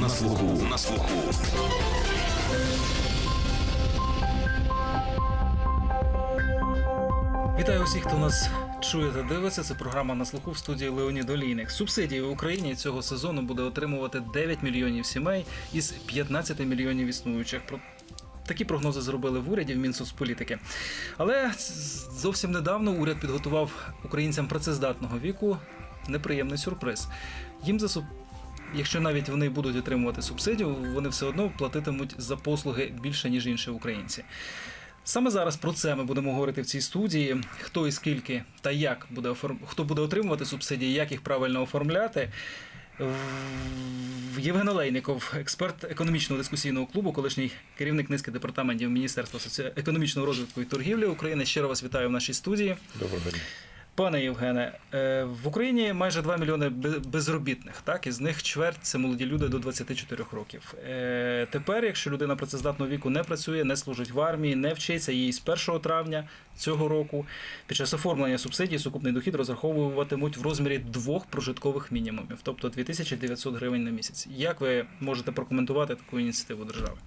на слуху. На слуху. Вітаю усіх, хто нас чує та дивиться. Це програма на слуху в студії Леонід Олійник. Субсидії в Україні цього сезону буде отримувати 9 мільйонів сімей із 15 мільйонів існуючих. Такі прогнози зробили в уряді в Мінсоцполітики. Але зовсім недавно уряд підготував українцям працездатного віку неприємний сюрприз. Їм за суб... Якщо навіть вони будуть отримувати субсидію, вони все одно платитимуть за послуги більше ніж інші українці. Саме зараз про це ми будемо говорити в цій студії. Хто і скільки та як буде оформ... хто буде отримувати субсидії, як їх правильно оформляти. Євген Олейников, експерт економічного дискусійного клубу, колишній керівник низки департаментів Міністерства соці... економічного розвитку і торгівлі України. Щиро вас вітаю в нашій студії. Доброго дня. Пане Євгене, е, в Україні майже 2 мільйони безробітних, так із них чверть це молоді люди до 24 років. Е, Тепер, якщо людина працездатного віку не працює, не служить в армії, не вчиться їй з 1 травня цього року, під час оформлення субсидій сукупний дохід розраховуватимуть в розмірі двох прожиткових мінімумів, тобто 2900 гривень на місяць. Як ви можете прокоментувати таку ініціативу держави?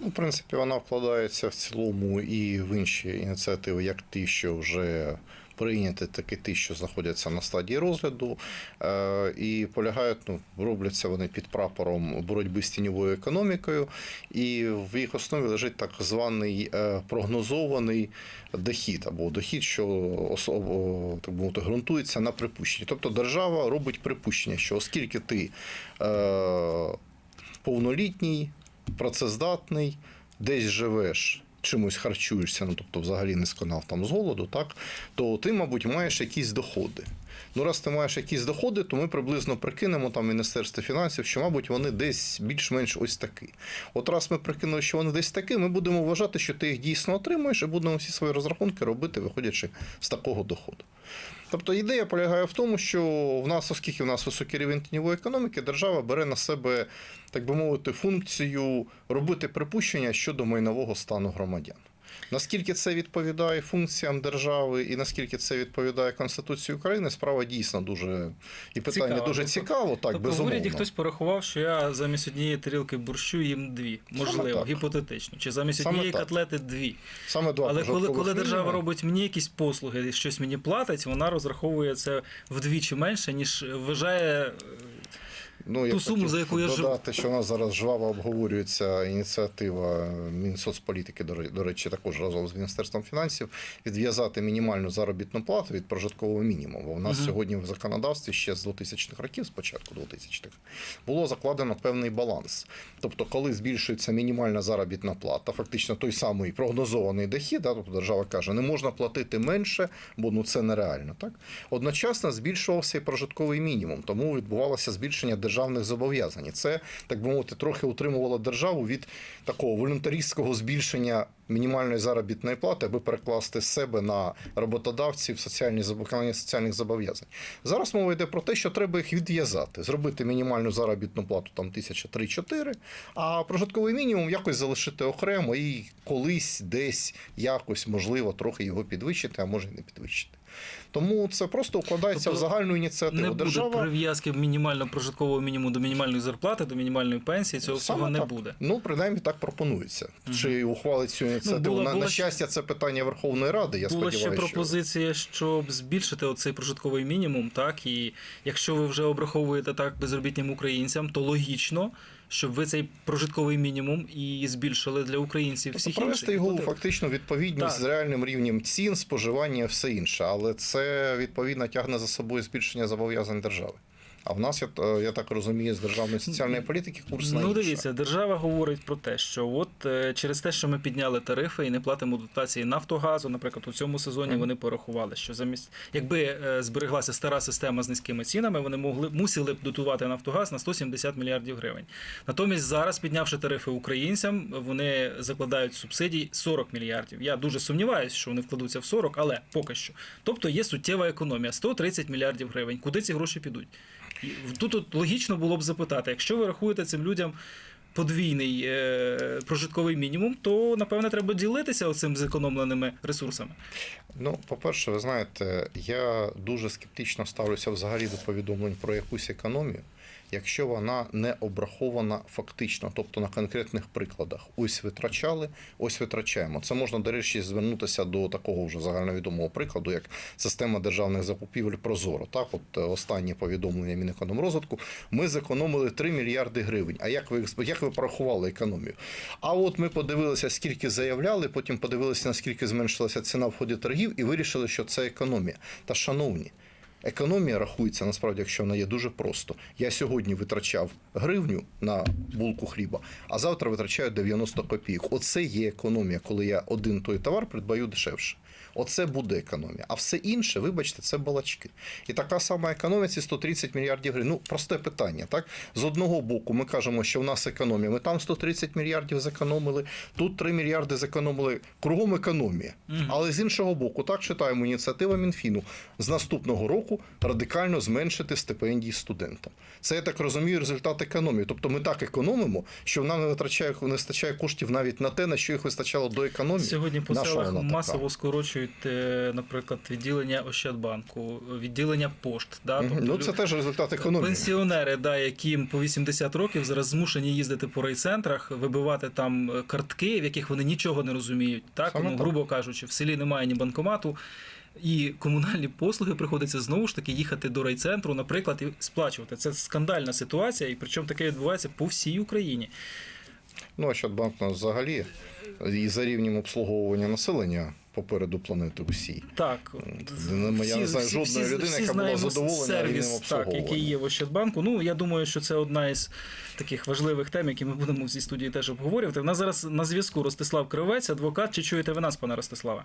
Ну, в принципі, вона вкладається в цілому і в інші ініціативи, як ті, що вже прийняті, так і ті, що знаходяться на стадії розгляду. Е, І полягають, ну, робляться вони під прапором боротьби з тіньовою економікою, і в їх основі лежить так званий е, прогнозований дохід або дохід, що так мовити, ґрунтується на припущенні. Тобто держава робить припущення, що оскільки ти е, повнолітній, працездатний, десь живеш. Чимось харчуєшся, ну тобто взагалі не сконав там з голоду, так то ти, мабуть, маєш якісь доходи. Ну, раз ти маєш якісь доходи, то ми приблизно прикинемо там Міністерство фінансів, що, мабуть, вони десь більш-менш ось такі. От раз ми прикинули, що вони десь такі, ми будемо вважати, що ти їх дійсно отримуєш, і будемо всі свої розрахунки робити, виходячи з такого доходу. Тобто ідея полягає в тому, що в нас, оскільки в нас високий рівень тіньової економіки, держава бере на себе, так би мовити, функцію робити припущення щодо майнового стану громадян. Наскільки це відповідає функціям держави і наскільки це відповідає Конституції України, справа дійсно дуже і питання Цікаво. дуже Тобто- цікаво, так тобто в уряді хтось порахував, що я замість однієї тарілки борщу їм дві, можливо, так. гіпотетично, чи замість Саме однієї так. котлети дві. Саме два Але коли, коли держава робить мені якісь послуги, і щось мені платить, вона розраховує це вдвічі менше, ніж вважає. Ну, я ту суму, за яку я живу. додати, що у нас зараз жваво обговорюється ініціатива Мінсоцполітики, до речі, також разом з Міністерством фінансів, відв'язати мінімальну заробітну плату від прожиткового мінімуму. У нас Мгм. сьогодні в законодавстві ще з 2000-х років, спочатку 2000-х, було закладено певний баланс. Тобто, коли збільшується мінімальна заробітна плата, фактично той самий прогнозований дохід, да, тобто держава каже, не можна платити менше, бо ну це нереально. Так? Одночасно збільшувався і прожитковий мінімум, тому відбувалося збільшення державних зобов'язань. Це, так би мовити, трохи утримувало державу від такого волюнтаристського збільшення мінімальної заробітної плати, аби перекласти себе на роботодавців соціальні виконання соціальних зобов'язань. Зараз мова йде про те, що треба їх відв'язати, зробити мінімальну заробітну плату там 1003-4, а прожитковий мінімум якось залишити окремо і колись десь якось можливо трохи його підвищити, а може і не підвищити. Тому це просто укладається Тобто в загальну ініціативу. Не буде Держава прив'язки мінімально прожиткового мінімуму до мінімальної зарплати, до мінімальної пенсії. Цього всього не так. буде. Ну, принаймні так пропонується. Чи ухвалить цю ініціативу? була- на, була на щастя, це питання Верховної Ради. Я Була ще сподіваюся, що... пропозиція, щоб збільшити оцей прожитковий мінімум, так і якщо ви вже обраховуєте так безробітним українцям, то логічно, щоб ви цей прожитковий мінімум і збільшили для українців Тобто всіх привести інших. його фактично відповідність Так. з реальним рівнем цін, споживання все інше. Але це відповідно тягне за собою збільшення зобов'язань держави. А в нас, я, я так розумію, з державної соціальної політики курс на Ну, дивіться, держава говорить про те, що от е, через те, що ми підняли тарифи і не платимо дотації Нафтогазу, наприклад, у цьому сезоні Мгм. вони порахували, що замість якби е, збереглася стара система з низькими цінами, вони могли мусили б дотувати Нафтогаз на 170 мільярдів гривень. Натомість зараз, піднявши тарифи українцям, вони закладають субсидій 40 мільярдів. Я дуже сумніваюся, що вони вкладуться в 40, але поки що. Тобто є суттєва економія 130 мільярдів гривень. Куди ці гроші підуть? Тут от логічно було б запитати, якщо ви рахуєте цим людям подвійний е, прожитковий мінімум, то напевне треба ділитися оцим зекономленими ресурсами. Ну, по-перше, ви знаєте, я дуже скептично ставлюся взагалі до повідомлень про якусь економію, якщо вона не обрахована фактично, тобто на конкретних прикладах. Ось витрачали, ось витрачаємо. Це можна, до речі, звернутися до такого вже загальновідомого прикладу, як система державних закупівель Прозоро. Так, от е, останнє повідомлення Мінекономрозвитку. Ми зекономили 3 мільярди гривень. А як ви як ви порахували економію? А от ми подивилися, скільки заявляли, потім подивилися, наскільки зменшилася ціна в ході торгів, і вирішили, що це економія. Та шановні. Економія рахується насправді, якщо вона є дуже просто. Я сьогодні витрачав гривню на булку хліба, а завтра витрачаю 90 копійок. Оце є економія, коли я один той товар придбаю дешевше. Оце буде економія. А все інше, вибачте, це балачки. І така сама економія ці 130 мільярдів гривень. Ну, просте питання. Так? З одного боку, ми кажемо, що в нас економія. Ми там 130 мільярдів зекономили, тут 3 мільярди зекономили. Кругом економія. Але з іншого боку, так читаємо ініціатива Мінфіну з наступного року радикально зменшити стипендії студентам. Це я так розумію, результат економії. Тобто ми так економимо, що нам не витрачає не вистачає коштів навіть на те, на що їх вистачало до економії. Сьогодні по селах масово скорочують, е, наприклад, відділення Ощадбанку, відділення пошт. Да? Тобто Ну це теж результат економії. Пенсіонери, да, яким по 80 років зараз змушені їздити по райцентрах, вибивати там е, картки, в яких вони нічого не розуміють. Так, Саме ну, так. грубо кажучи, в селі немає ні банкомату. І комунальні послуги приходиться знову ж таки їхати до райцентру, наприклад, і сплачувати. Це скандальна ситуація, і причому таке відбувається по всій Україні. Ну, Ощадбанк у нас взагалі і за рівнем обслуговування населення попереду планети усі. Так, Ну, я не знаю жодної людини, всі яка була задоволена сервіс, так, який є в Ощадбанку. Ну я думаю, що це одна із таких важливих тем, які ми будемо в цій студії теж обговорювати. У нас зараз на зв'язку Ростислав Кривець, адвокат. Чи чуєте ви нас, пане Ростиславе?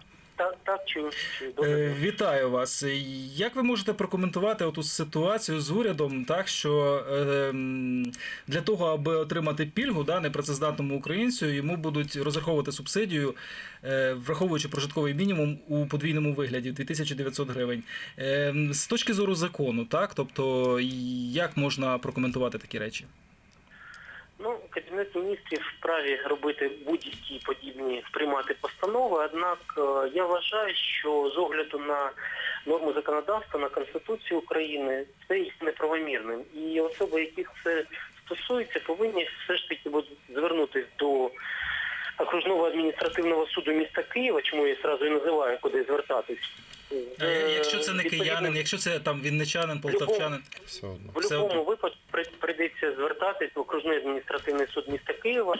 Так, чую. чую. Е, Добре. Вітаю вас. Як ви можете прокоментувати оту ситуацію з урядом, так що е, для того, аби отримати пільгу, да, непрацездатному українцю, йому будуть розраховувати субсидію, е, враховуючи прожитковий мінімум у подвійному вигляді 2900 гривень. Е, з точки зору закону, так, тобто як можна прокоментувати такі речі? Ну, Кабінет міністрів вправі робити будь-які подібні. Однак е, я вважаю, що з огляду на норму законодавства, на Конституцію України, це є неправомірним. І особи, яких це стосується, повинні все ж таки звернутися до окружного адміністративного суду міста Києва, чому я зразу і називаю, куди звертатись. Е, якщо це не киянин, якщо це там вінничанин, полтавчанин, Все одно. В будь-якому випадку прийдеться звертатись в окружний адміністративний суд міста Києва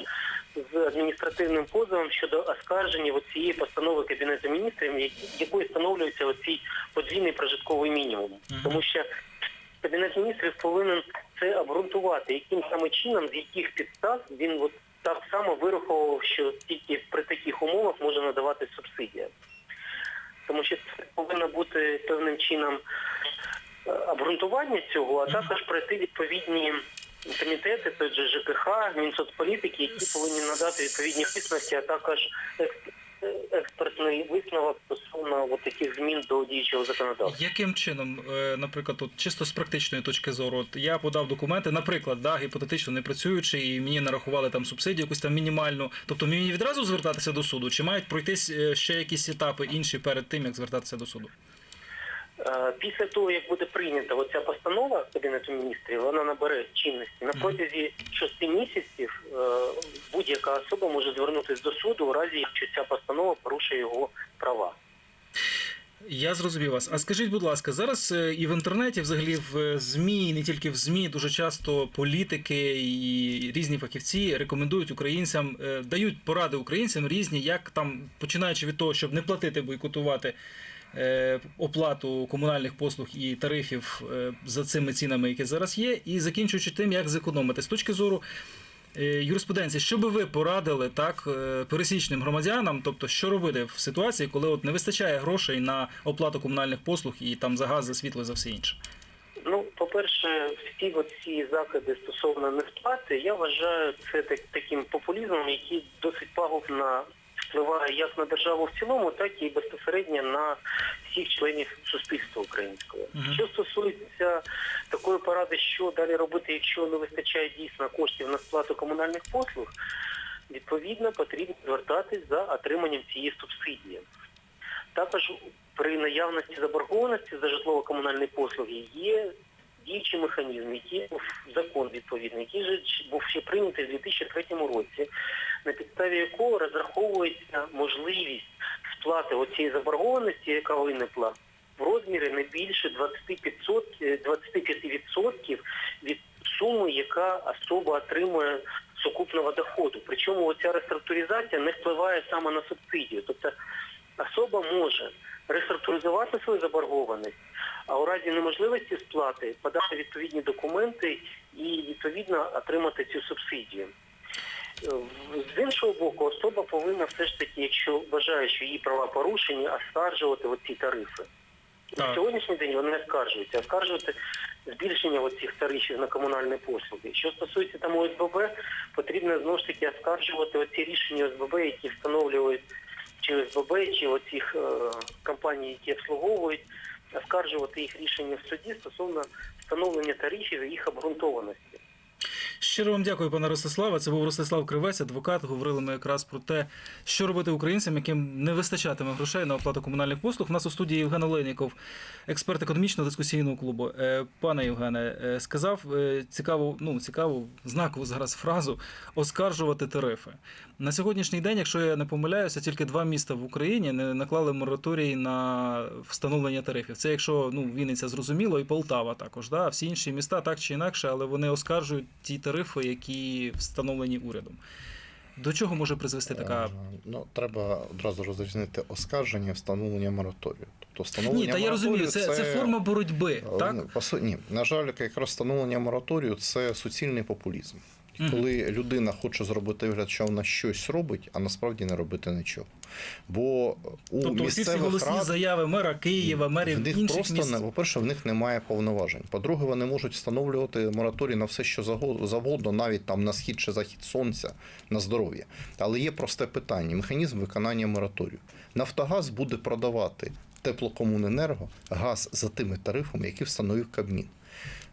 з адміністративним позовом щодо оскарження цієї постанови Кабінету міністрів, якою встановлюється оцій подвійний прожитковий мінімум. Мгм. Тому що Кабінет міністрів повинен це обґрунтувати, яким саме чином, з яких підстав він от так само вираховував, що тільки при таких умовах може надавати субсидія. Тому що це повинно бути певним чином е, обґрунтування цього, а також пройти відповідні комітети, той же ЖКХ, Мінсоцполітики, які повинні надати відповідні висновки, а також експертний висновок стосовно от таких змін до діючого законодавства. Яким чином, е, наприклад, от чисто з практичної точки зору, от я подав документи, наприклад, да, гіпотетично не працюючи, і мені нарахували там субсидію, якусь там мінімальну. Тобто мені відразу звертатися до суду, чи мають пройтись е, ще якісь етапи інші перед тим, як звертатися до суду? Е, Після того, як буде прийнята оця постанова Кабінету міністрів, вона набере чинності. На протязі шести місяців е, будь-яка особа може звернутися до суду у разі, якщо ця постанова порушує його права. Я зрозумів вас. А скажіть, будь ласка, зараз е, і в інтернеті, взагалі в ЗМІ, і не тільки в ЗМІ, дуже часто політики і різні фахівці рекомендують українцям, дають поради українцям різні, як там, починаючи від того, щоб не платити, бойкотувати оплату комунальних послуг і тарифів е, за цими цінами, які зараз є, і закінчуючи тим, як зекономити з точки зору. е, Юриспруденції, що би ви порадили так е, пересічним громадянам, тобто що робити в ситуації, коли от не вистачає грошей на оплату комунальних послуг і там за газ, за світло, за все інше? Ну, по-перше, всі ці закиди стосовно несплати, я вважаю це так, таким популізмом, який досить пагубно впливає як на державу в цілому, так і безпосередньо на всіх членів суспільства українського. Мгм. Що стосується такої поради, що далі робити, якщо не вистачає дійсно коштів на сплату комунальних послуг, відповідно потрібно звертатись за отриманням цієї субсидії. Також при наявності заборгованості за житлово-комунальні послуги є діючий механізм, який був закон відповідний, який же був ще прийнятий в 2003 році, на підставі якого розраховується можливість сплати оцієї заборгованості, яка виникла, в розмірі не більше 25%, 25% від суми, яка особа отримує сукупного доходу. Причому оця реструктуризація не впливає саме на субсидію. Тобто особа може реструктуризувати свою заборгованість, а у разі неможливості сплати подати відповідні документи і відповідно отримати цю субсидію. З іншого боку, особа повинна все ж таки, якщо вважає, що її права порушені, оскаржувати оці тарифи. На сьогоднішній день вони не оскаржуються, оскаржувати збільшення оцих тарифів на комунальні послуги. Що стосується там ОСББ, потрібно знову ж таки оскаржувати оці рішення ОСББ, які встановлюють чи ОСББ, чи оцих е, компаній, які обслуговують, оскаржувати їх рішення в суді стосовно встановлення тарифів і їх обґрунтованості. Щиро вам дякую, пане Ростиславе. Це був Ростислав Кривець, адвокат. Говорили ми якраз про те, що робити українцям, яким не вистачатиме грошей на оплату комунальних послуг. У нас у студії Євген Олейніков, експерт економічного дискусійного клубу. Е, Пане Євгене, е, сказав е, цікаву, ну цікаву знакову зараз фразу оскаржувати тарифи. На сьогоднішній день, якщо я не помиляюся, тільки два міста в Україні не наклали мораторій на встановлення тарифів. Це якщо ну Вінниця зрозуміло, і Полтава також. Да? Всі інші міста так чи інакше, але вони оскаржують ті тарифи, які встановлені урядом. До чого може призвести така Е, Ну, треба одразу розрізнити оскарження встановлення мораторію. Тобто встановлення ні, та я розумію, це, це, це форма боротьби, Е, так? ну, Ні, на жаль, якраз встановлення мораторію це суцільний популізм. Коли людина хоче зробити вигляд, що вона щось робить, а насправді не робити нічого. Бо у Тобто всі ці голосні рад заяви мера Києва, мерів в них інших просто міст. не по-перше, в них немає повноважень. По-друге, вони можуть встановлювати мораторій на все, що завгодно, навіть там на схід чи захід сонця, на здоров'я. Але є просте питання: механізм виконання мораторію. Нафтогаз буде продавати теплокомуненерго газ за тими тарифами, які встановив Кабмін.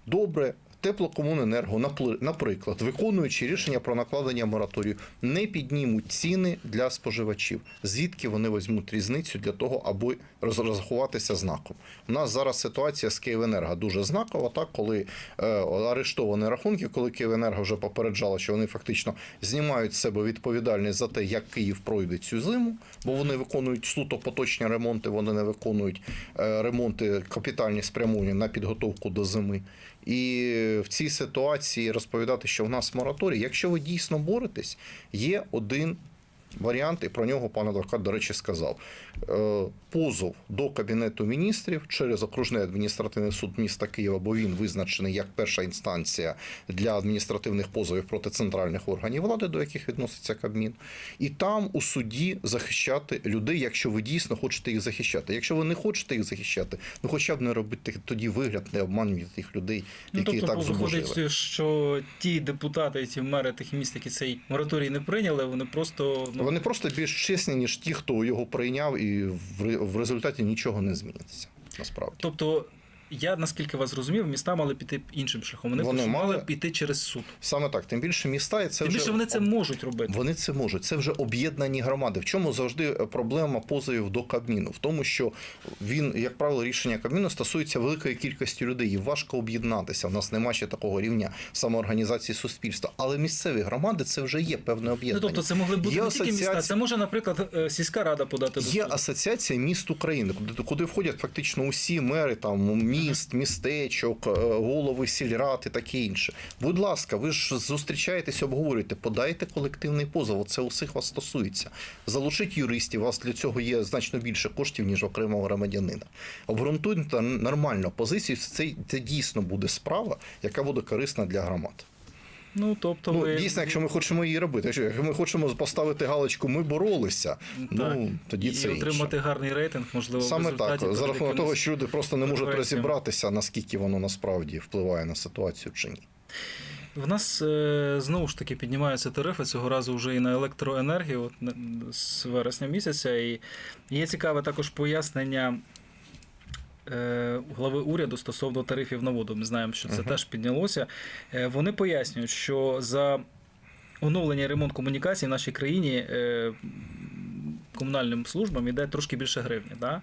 Добре. Теплокомуненерго, наприклад, виконуючи рішення про накладення мораторію, не піднімуть ціни для споживачів. Звідки вони візьмуть різницю для того, аби розрахуватися знаком? У нас зараз ситуація з Київенерго дуже знакова, так коли е, арештовані рахунки, коли Київенерго вже попереджала, що вони фактично знімають з себе відповідальність за те, як Київ пройде цю зиму, бо вони виконують суто поточні ремонти, вони не виконують е, ремонти капітальні спрямовані на підготовку до зими. І в цій ситуації розповідати, що в нас мораторій, якщо ви дійсно боретесь, є один варіант, і про нього пан адвокат, до речі, сказав. Е, Позов до Кабінету міністрів через окружний адміністративний суд міста Києва, бо він визначений як перша інстанція для адміністративних позовів проти центральних органів влади, до яких відноситься Кабмін. І там у суді захищати людей, якщо ви дійсно хочете їх захищати. Якщо ви не хочете їх захищати, ну хоча б не робити тоді вигляд, не обманювати тих людей, Ну, які тобто так виходить, що ті депутати, ті мери тих міст, які цей мораторій не прийняли, вони просто ну, Вони просто більш чесні, ніж ті, хто його прийняв, і в результаті нічого не зміниться. Насправді. Тобто, я наскільки вас зрозумів, міста мали піти іншим шляхом. Вони, Вони мали піти через суд. Sаме так. Тим більше міста, і це Тим вже більше вони це можуть робити. Вони це можуть. Це вже об'єднані громади. В чому завжди проблема позовів до Кабміну? В тому, що він, як правило, рішення Кабміну стосується великої кількості людей. І важко об'єднатися. У нас немає ще такого рівня самоорганізації суспільства. Але місцеві громади це вже є певне Ну, об'єднання. тобто це могли бути Є не тільки міста, це може, наприклад, е, сільська рада подати до Є суду. асоціація міст України, куди, куди входять фактично усі мери там міст, містечок, е, голови сільрад і таке інше. Будь ласка, ви ж зустрічаєтесь, обговорюєте, подайте колективний позов. Це усіх вас стосується. Залучіть юристів. У вас для цього є значно більше коштів ніж окремого громадянина. Обґрунтуйте нормально позицію. Це, це дійсно буде справа, яка буде корисна для громад. Ну, тобто Ну, ви... дійсно, якщо ми хочемо її робити. Якщо- ми хочемо поставити галочку, ми боролися. Так. Ну тоді і це інше. отримати гарний рейтинг, можливо, Саме так, за рахунок того, що люди просто не можуть розібратися, наскільки воно насправді впливає на ситуацію чи ні. В нас е, знову ж таки піднімаються тарифи цього разу вже і на електроенергію от, з вересня місяця. І є цікаве також пояснення глави уряду стосовно тарифів на воду. Ми знаємо, що це Мгм. теж піднялося. Е, вони пояснюють, що за оновлення і ремонт комунікацій в нашій країні е, комунальним службам йде трошки більше гривні. Да?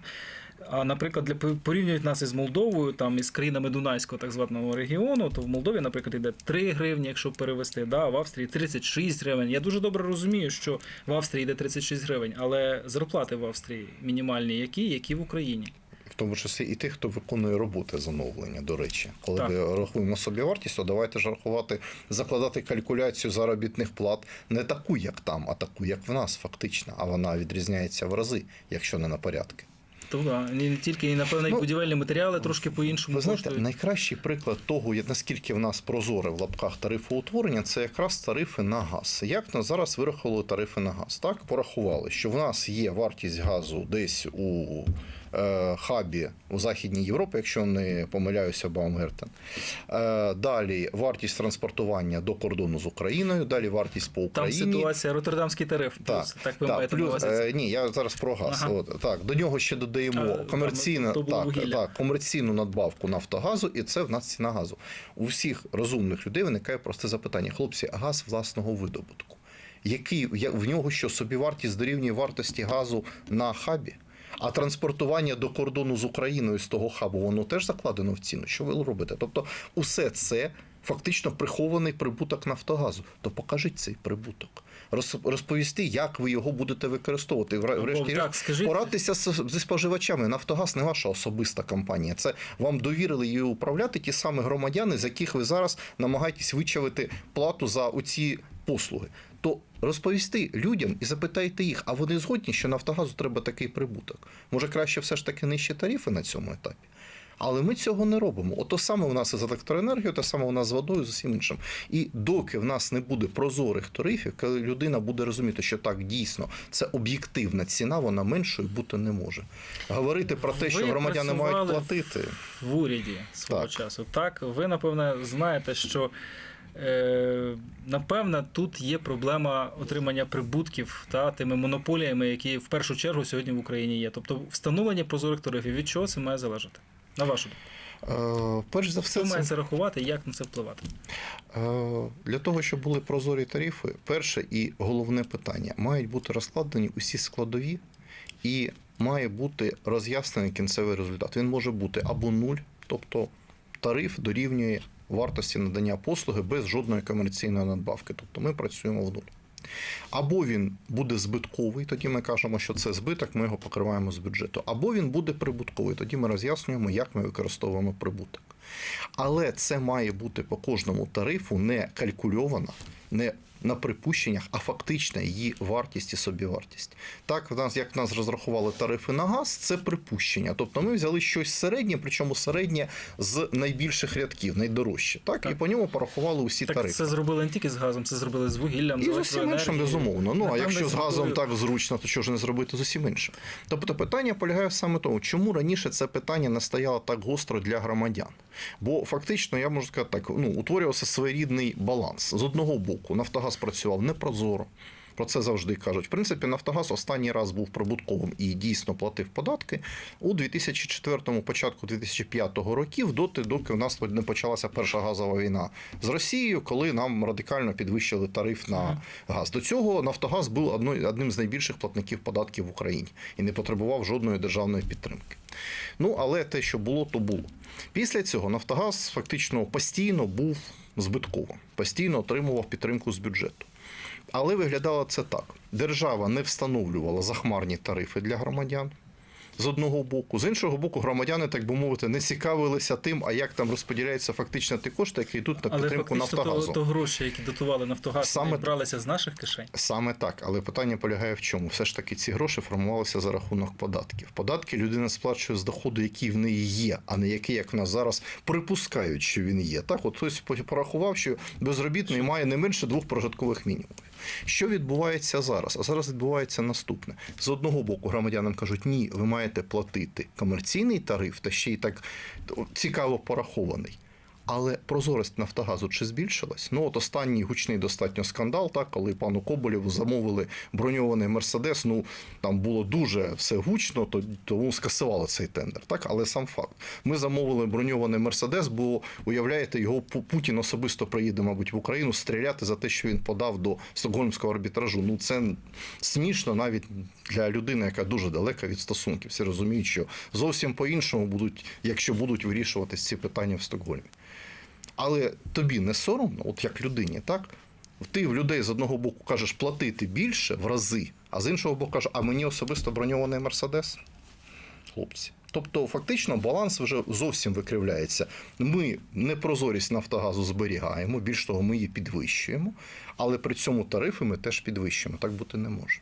А, наприклад, для порівнюють нас із Молдовою, там із країнами Дунайського так званого регіону, то в Молдові, наприклад, йде 3 гривні, якщо перевести, да, в Австрії 36 гривень. Я дуже добре розумію, що в Австрії йде 36 гривень, але зарплати в Австрії мінімальні, які, які в Україні. В тому числі і тих, хто виконує роботи з оновлення, до речі. Коли Так. ми рахуємо собівартість, то давайте ж рахувати, закладати калькуляцію заробітних плат не таку, як там, а таку, як в нас, фактично. А вона відрізняється в рази, якщо не на порядки. То да, не тільки і напевно і Ну, будівельні матеріали трошки по-іншому Ви знаєте, коштують. найкращий приклад того, наскільки в нас прозоре в лапках тарифоутворення, це якраз тарифи на газ. Як на зараз вирахували тарифи на газ? Так порахували, що в нас є вартість газу десь у хабі у Західній Європі, якщо не помиляюся, Баумгертен. Е, далі вартість транспортування до кордону з Україною, далі вартість по Там Україні. ситуація Роттердамський тариф. Так, плюс, так ви так, маєте плюс, е, ні, я зараз про газ. Ага. От, так, до нього ще додаємо А, там комерційну, то так, вугілля. так, комерційну надбавку Нафтогазу, і це в нас ціна газу. У всіх розумних людей виникає просте запитання: хлопці, а газ власного видобутку. Який в нього що собівартість дорівнює вартості газу на хабі? А транспортування до кордону з Україною з того хабу, воно теж закладено в ціну. Що ви робите? Тобто, усе це фактично прихований прибуток Нафтогазу. То покажіть цей прибуток. Роз- Розповісти, як ви його будете використовувати. Врешті з- зі споживачами. Нафтогаз не ваша особиста компанія. Це вам довірили її управляти ті самі громадяни, з яких ви зараз намагаєтесь вичавити плату за оці послуги. Розповісти людям і запитайте їх, а вони згодні, що Нафтогазу треба такий прибуток. Може, краще все ж таки нижчі тарифи на цьому етапі. Але ми цього не робимо. Ото саме у нас із електроенергією, те саме у нас з водою, з усім іншим. І доки в нас не буде прозорих тарифів, коли людина буде розуміти, що так дійсно це об'єктивна ціна, вона меншою бути не може. Говорити про те, Ви що громадяни мають платити. в уряді свого Так. часу. Так, ви напевне знаєте, що е, напевне тут є проблема отримання прибутків та тими монополіями, які в першу чергу сьогодні в Україні є. Тобто встановлення прозорих тарифів. Від чого це має залежати? На вашу думку, Е, перш за все, хто має це це рахувати як на це впливати? Е, Для того, щоб були прозорі тарифи, перше і головне питання мають бути розкладені усі складові, і має бути роз'яснений кінцевий результат. Він може бути або нуль, тобто тариф дорівнює вартості надання послуги без жодної комерційної надбавки. Тобто ми працюємо в нуль. Або він буде збитковий, тоді ми кажемо, що це збиток, ми його покриваємо з бюджету. Або він буде прибутковий, тоді ми роз'яснюємо, як ми використовуємо прибуток. Але це має бути по кожному тарифу не калькульовано, не на припущеннях, а фактична її вартість і собівартість. Так, в нас, як в нас розрахували тарифи на газ, це припущення. Тобто ми взяли щось середнє, причому середнє з найбільших рядків, найдорожче. Так, Так. і по ньому порахували усі Так тарифи. це зробили не тільки з газом, це зробили з вугіллям, І з усім іншим, безумовно. Ну а якщо з газом зробили- так зручно, то чого ж не зробити з усім іншим? Тобто питання полягає саме тому, чому раніше це питання не стояло так гостро для громадян. Бо фактично, я можу сказати так, ну, утворювався своєрідний баланс. З одного боку, Нафтогаз працював непрозоро. Про це завжди кажуть. В принципі, Нафтогаз останній раз був прибутковим і дійсно платив податки у 2004 початку 2005 років, доти, доки у нас не почалася перша газова війна з Росією, коли нам радикально підвищили тариф на газ. До цього Нафтогаз був одним з найбільших платників податків в Україні і не потребував жодної державної підтримки. Ну, але те, що було, то було. Після цього Нафтогаз фактично постійно був збитковим, постійно отримував підтримку з бюджету. Але виглядало це так: держава не встановлювала захмарні тарифи для громадян. З одного боку, з іншого боку, громадяни, так би мовити, не цікавилися тим, а як там розподіляються фактично ті кошти, які йдуть на Але підтримку фактично то, Нафтогазу. то гроші, які дотували Нафтогаз, Саме бралися з наших кишень. Саме так, але питання полягає в чому? Все ж таки ці гроші формувалися за рахунок податків. Податки людина сплачує з доходу, який в неї є, а не який, як в нас зараз припускають, що він є. Так, от хтось порахував, що безробітний має не менше двох прожиткових мінімумів. Що відбувається зараз? А зараз відбувається наступне: з одного боку, громадянам кажуть, ні, ви маєте платити комерційний тариф, та ще й так цікаво порахований. Але прозорість Нафтогазу чи збільшилась? Ну от останній гучний достатньо скандал, так коли пану Коболєву замовили броньований мерседес. Ну там було дуже все гучно, то тому скасували цей тендер. Так, але сам факт. Ми замовили броньований мерседес, бо уявляєте, його Пу- Путін особисто приїде, мабуть, в Україну стріляти за те, що він подав до стокгольмського арбітражу. Ну це смішно навіть для людини, яка дуже далека від стосунків. Всі розуміють, що зовсім по-іншому будуть, якщо будуть вирішуватись ці питання в Стокгольмі. Але тобі не соромно, от як людині, так? Ти в людей з одного боку кажеш платити більше в рази, а з іншого боку кажеш, а мені особисто броньований мерседес. Хлопці. Тобто, фактично, баланс вже зовсім викривляється. Ми непрозорість Нафтогазу зберігаємо, більш того, ми її підвищуємо, але при цьому тарифи ми теж підвищуємо. Так бути не може.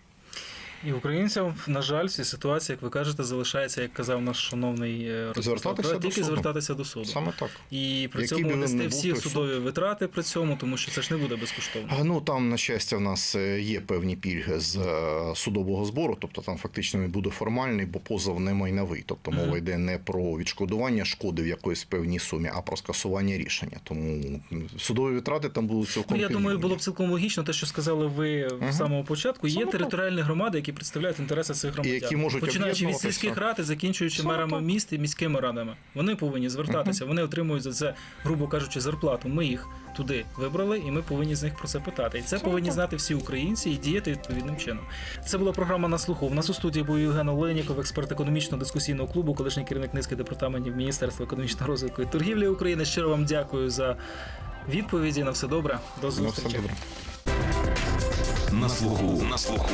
І українцям, на жаль, цій ситуації, як ви кажете, залишається, як казав наш шановний е, Звертатися до тільки суду. звертатися до суду. Саме так. І при Який цьому нести всі той суд. судові витрати при цьому, тому що це ж не буде безкоштовно. А, Ну там, на щастя, в нас е, є певні пільги з е, судового збору, тобто там фактично він буде формальний, бо позов не майновий. Тобто мова йде не про відшкодування шкоди в якоїсь певній сумі, а про скасування рішення. Тому судові витрати там будуть цілком. Ну, я думаю, було б цілком логічно те, що сказали ви в Мгм. самому початку. Є Саме територіальні громади, які представляють інтереси цих громадян. які можуть починаючи від сільських рад і закінчуючи мерами міст і міськими радами. Вони повинні звертатися. Вони отримують за це, грубо кажучи, зарплату. Ми їх туди вибрали, і ми повинні з них про це питати. І це повинні знати всі українці і діяти відповідним чином. Це була програма на слуху. У нас у студії був Євген Оленіков, експерт економічно-дискусійного клубу, колишній керівник низки департаментів Міністерства економічного розвитку і торгівлі України. Щиро вам дякую за відповіді. На все добре. До все зустрічі. На слуху. На слуху.